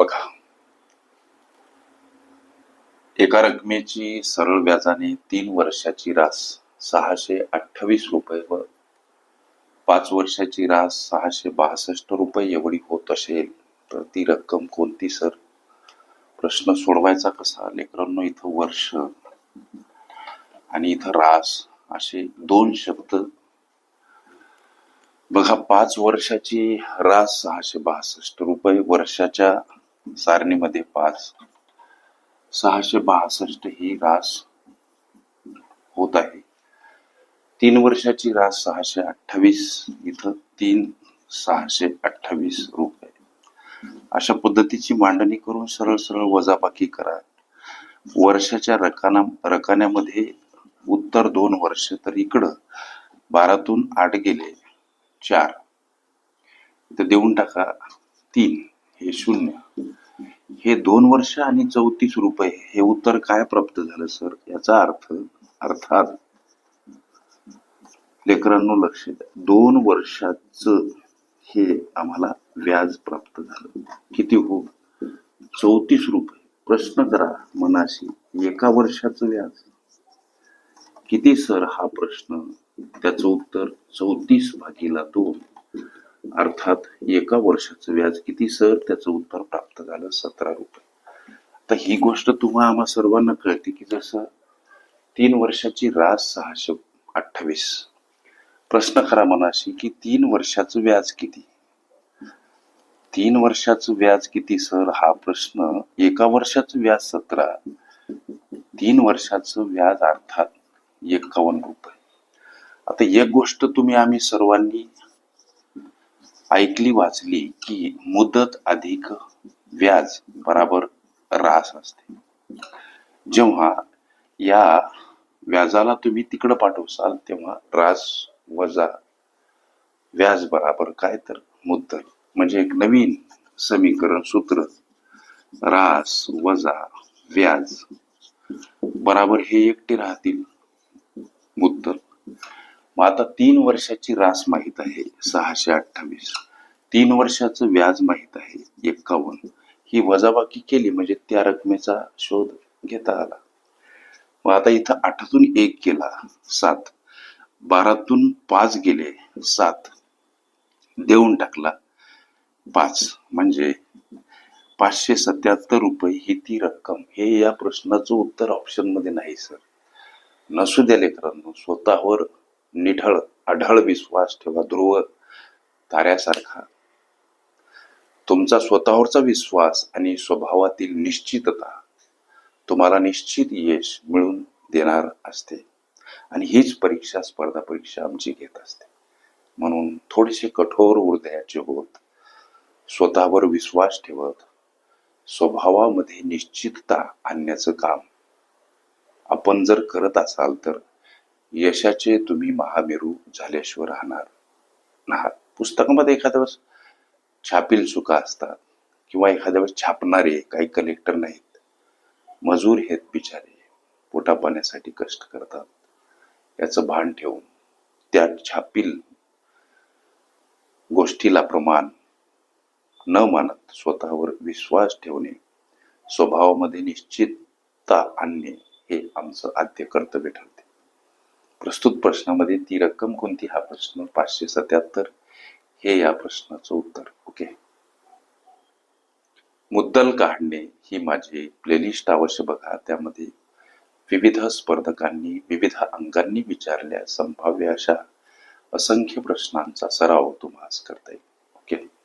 बघा. एका रकमेची सरळ व्याजाने तीन वर्षाची रास सहाशे अठ्ठावीस रुपये व पाच वर्षाची रास सहाशे बासष्ट रुपये एवढी होत असेल तर ती रक्कम कोणती सर? प्रश्न सोडवायचा कसा? लेकरांनो इथं वर्ष आणि इथं रास असे दोन शब्द. बघा पाच वर्षाची रास सहाशे बासष्ट रुपये वर्षाच्या सारणीमध्ये पाच सहाशे बासष्ट ही रास होत आहे. तीन वर्षाची रास सहाशे अठ्ठावीस इथं तीन सहाशे अठ्ठावीस रुपये अशा पद्धतीची मांडणी करून सरळ सरळ वजाबाकी करा. वर्षाच्या रकाना रकान्यामध्ये उत्तर दोन वर्ष तर इकडं बारातून आठ गेले चार. इथं देऊन टाका तीन हे शून्य. हे दोन वर्ष आणि चौतीस रुपये हे उत्तर काय प्राप्त झालं सर? याचा अर्थ अर्थात लेकरांनो लक्ष द्या. दोन वर्षाच हे आम्हाला व्याज प्राप्त झालं. किती हो? चौतीस रुपये. प्रश्न करा मनाशी. एका वर्षाचं व्याज. किती सर? हा प्रश्न. त्याचं उत्तर चौतीस भागीला दोन. अर्थात एका वर्षाचं व्याज किती सर? त्याचं उत्तर प्राप्त झालं सतरा रुपये. आता ही गोष्ट तुम्हा आम्हा सर्वांना कळते की जसं तीन वर्षाची रास सहाशे अठ्ठावीस. प्रश्न खरा मनाशी की तीन वर्षाचं व्याज किती? तीन वर्षाचं व्याज किती सर? हा प्रश्न एका वर्षाचं व्याज सतरा तीन वर्षाचं व्याज अर्थात एकावन्न रुपये. आता एक गोष्ट तुम्ही आम्ही सर्वांनी ऐकली वाचली की मुदत अधिक व्याज बराबर रास असते. जेव्हा या व्याजाला तुम्ही तिकडं पाठवसाल तेव्हा रास वजा व्याज बराबर काय तर मुद्दल. म्हणजे एक नवीन समीकरण सूत्र. रास वजा व्याज बराबर हे एकटे राहतील. मग आता तीन वर्षाची रास माहीत आहे सहाशे अठ्ठावीस. तीन वर्षाचं व्याज माहीत आहे एक्कावन्न ही वजाबाकी केली म्हणजे त्या रकमेचा शोध घेता आला. मग आता इथं आठातून एक केला सात. बारातून पाच गेले सात. देऊन टाकला पाच. म्हणजे पाचशे सत्याहत्तर रुपये ही ती रक्कम. हे या प्रश्नाचं उत्तर ऑप्शनमध्ये नाही सर नसू द्या लेकरांनो स्वतःवर निढळ अढळ विश्वास ठेवा ध्रुव ताऱ्यासारखा. तुमचा स्वतःवरचा विश्वास आणि स्वभावातील निश्चितता तुम्हाला निश्चित यश मिळून देणार असते. आणि हीच परीक्षा स्पर्धा परीक्षा आमची घेत असते. म्हणून थोडेसे कठोर हृदयाचे होत स्वतःवर विश्वास ठेवत स्वभावामध्ये निश्चितता आणण्याचं काम आपण जर करत असाल तर यशाचे तुम्ही महामेरू झाल्याशिवाय राहणार नाहात. पुस्तकामध्ये एखाद्या वेळेस छापील चुका असतात किंवा एखाद्या वेळेस छापणारे काही कलेक्टर नाहीत. मजूर हेत बिचारे पोटा पाण्यासाठी कष्ट करतात. याचं भान ठेवून त्या छापील गोष्टीला प्रमाण न मानत स्वतःवर विश्वास ठेवणे स्वभावामध्ये निश्चितता आणणे हे आमचं आद्य कर्तव्य ठरते. प्रस्तुत प्रश्नामध्ये ती रक्कम कोणती? हा प्रश्न पाचशे सत्याहत्तर. हे या प्रश्नाचं उत्तर. ओके. मुद्दल काढणे ही माझी प्लेलिस्ट अवश्य बघा. त्यामध्ये विविध स्पर्धकांनी विविध अंगांनी विचारल्या संभाव्य अशा असंख्य प्रश्नांचा सराव तुम्हाला करता येईल. ओके.